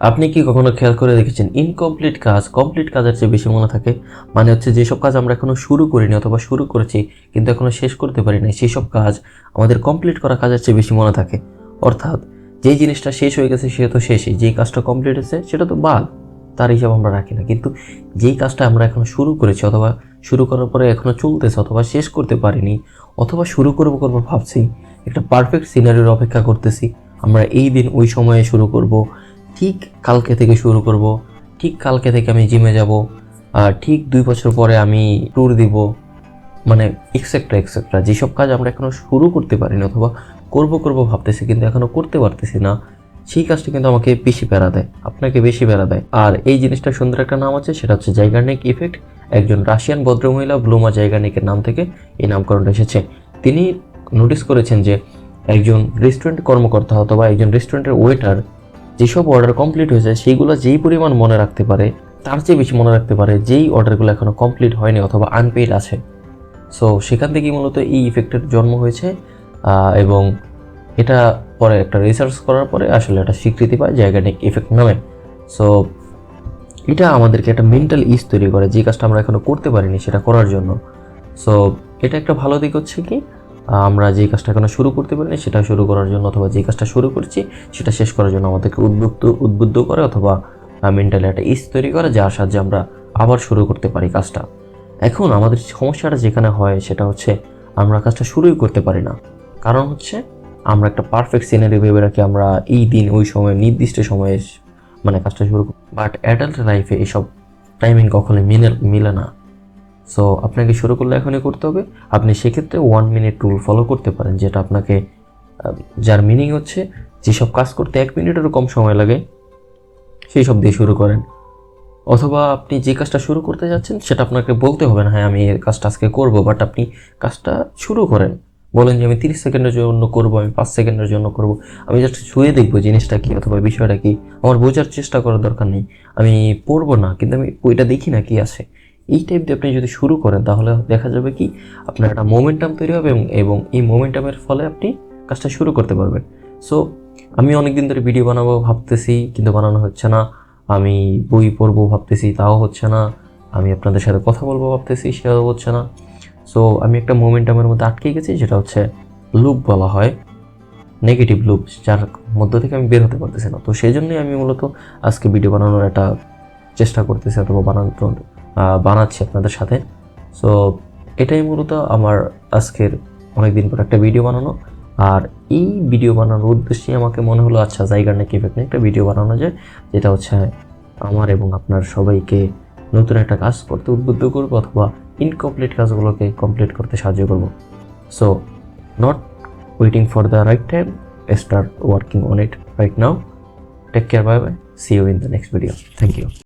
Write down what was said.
আপনি কি কখনো খেয়াল করে দেখেছেন ইনকমপ্লিট কাজ কমপ্লিট কাজের চেয়ে বেশি মনে থাকে? মানে হচ্ছে যেসব কাজ আমরা এখনও শুরু করিনি অথবা শুরু করেছি, কিন্তু এখনও শেষ করতে পারি না সেই সব কাজ আমাদের কমপ্লিট করা কাজের চেয়ে বেশি মনে থাকে। অর্থাৎ, যেই জিনিসটা শেষ হয়ে গেছে সে তো শেষই, যেই কাজটা কমপ্লিট হয়েছে সেটা তো বাদ, তার হিসাব আমরা রাখি না। কিন্তু যেই কাজটা আমরা এখনও শুরু করেছি অথবা শুরু করার পরে এখনও চলতেছে অথবা শেষ করতে পারিনি, অথবা শুরু করব করব ভাবছি, একটা পারফেক্ট সিনারির অপেক্ষা করতেছি, আমরা এই দিন ওই সময়ে শুরু করব ঠিক কালকে থেকে শুরু করব, ঠিক কালকে থেকে আমি জিমে যাব, আর ঠিক দুই বছর পরে আমি ট্যুর দিব। মানে এক্সেট্রা এক্সেট্রা যেসব কাজ আমরা এখনও শুরু করতে পারিনি অথবা করব করব ভাবতেছি কিন্তু এখনও করতে পারতেছি না, সেই কাজটা কিন্তু আমাকে বেশি প্যারা দেয়, আপনাকে বেশি প্যারা দেয়। আর এই জিনিসটার সুন্দর একটা নাম আছে, সেটা হচ্ছে জাইগার্নিক ইফেক্ট একজন রাশিয়ান ভদ্রমহিলা ব্লুমা জাইগার্নিকের নাম থেকে এই নামকরণটা এসেছে। তিনি নোটিস করেছেন যে একজন রেস্টুরেন্ট কর্মকর্তা অথবা একজন রেস্টুরেন্টের ওয়েটার যেসব অর্ডার কমপ্লিট হয়েছে, সেইগুলো যেই পরিমাণ মনে রাখতে পারে, তার চেয়ে বেশি মনে রাখতে পারে যেই অর্ডারগুলো এখনও কমপ্লিট হয়নি অথবা আনপেইড আছে। সো সেখান থেকেই মূলত এই ইফেক্টের জন্ম হয়েছে এবং এটা পরে একটা রিসার্চ করার পরে আসলে একটা স্বীকৃতি পায় জায়গানিক ইফেক্ট নামে। সো এটা আমাদেরকে একটা মেন্টাল ইস তৈরি করে, যে কাজটা আমরা এখনও করতে পারিনি সেটা করার জন্য। সো এটা একটা ভালো দিক হচ্ছে কি আমরা যে কাজটা এখনও শুরু করতে পারিনি, সেটা শুরু করার জন্য অথবা যে কাজটা শুরু করছি, সেটা শেষ করার জন্য আমাদেরকে উদ্বুদ্ধ উদ্বুদ্ধ করে অথবা মেন্টালি একটা ইস তৈরি করে, যার সাহায্যে আমরা আবার শুরু করতে পারি কাজটা। এখন আমাদের সমস্যাটা যেখানে হয়, সেটা হচ্ছে আমরা কাজটা শুরুই করতে পারি না। কারণ হচ্ছে, আমরা একটা পারফেক্ট সিনারি ভেবে রাখি, আমরা এই দিন, ওই সময়, নির্দিষ্ট সময়ে মানে কাজটা শুরু বাট অ্যাডাল্ট লাইফে এসব টাইমিং কখনোই মিলে মিলে না। সো আপনাকে শুরু করলে এখনই করতে হবে। আপনি সেক্ষেত্রে ওয়ান মিনিট রুল ফলো করতে পারেন, যেটা আপনাকে যার মিনিং হচ্ছে যেসব কাজ করতে এক মিনিটেরও কম সময় লাগে, সেই সব দিয়ে শুরু করেন। অথবা আপনি যে কাজটা শুরু করতে যাচ্ছেন, সেটা আপনাকে বলতে হবে না হ্যাঁ আমি এই কাজটা আজকে করব বাট আপনি কাজটা শুরু করেন। বলেন যে, আমি তিরিশ সেকেন্ডের জন্য করব, আমি পাঁচ সেকেন্ডের জন্য করব। আমি জাস্ট ছুঁয়ে দেখব জিনিসটা কী অথবা বিষয়টা কী। আমার বোঝার চেষ্টা করার দরকার নেই। আমি পড়ব না, কিন্তু আমি ওইটা দেখি না কি আছে। এই টাইপ দিয়ে আপনি যদি শুরু করেন, তাহলে দেখা যাবে কি, আপনার একটা মোমেন্টাম তৈরি হবে এবং এই মোমেন্টামের ফলে আপনি কাজটা শুরু করতে পারবেন। সো আমি অনেক দিন ধরে ভিডিও বানাবো ভাবতেছি, কিন্তু বানানো হচ্ছে না। আমি বই পড়ব ভাবতেছি, তাও হচ্ছে না। আমি আপনাদের সাথে কথা বলব ভাবতেছি, সেটাও হচ্ছে না। সো আমি একটা মোমেন্টামের মধ্যে আটকে গেছি যেটা হচ্ছে লুপ বলা হয়। নেগেটিভ লুপ যার মধ্য থেকে আমি বের হতে পারতেছি না। তো সেই জন্যই আমি মূলত আজকে ভিডিও বানানোর একটা চেষ্টা করতেছি অথবা বানানোর বানাচ্ছি আপনাদের সাথে। সো এটাই মূলত আমার আজকের অনেক দিন পর একটা ভিডিও বানানো। আর এই ভিডিও বানানোর উদ্দেশ্যে আমাকে মনে হলো আচ্ছা জায়গার নাকি ইফেক্ট নিয়ে একটা ভিডিও বানানো যায়, যেটা হচ্ছে আমার এবং আপনার সবাইকে নতুন একটা কাজ করতে উদ্বুদ্ধ করব অথবা ইনকমপ্লিট কাজগুলোকে কমপ্লিট করতে সাহায্য করব। So not waiting for the right time start working on it right now take care bye bye see you in the next video thank you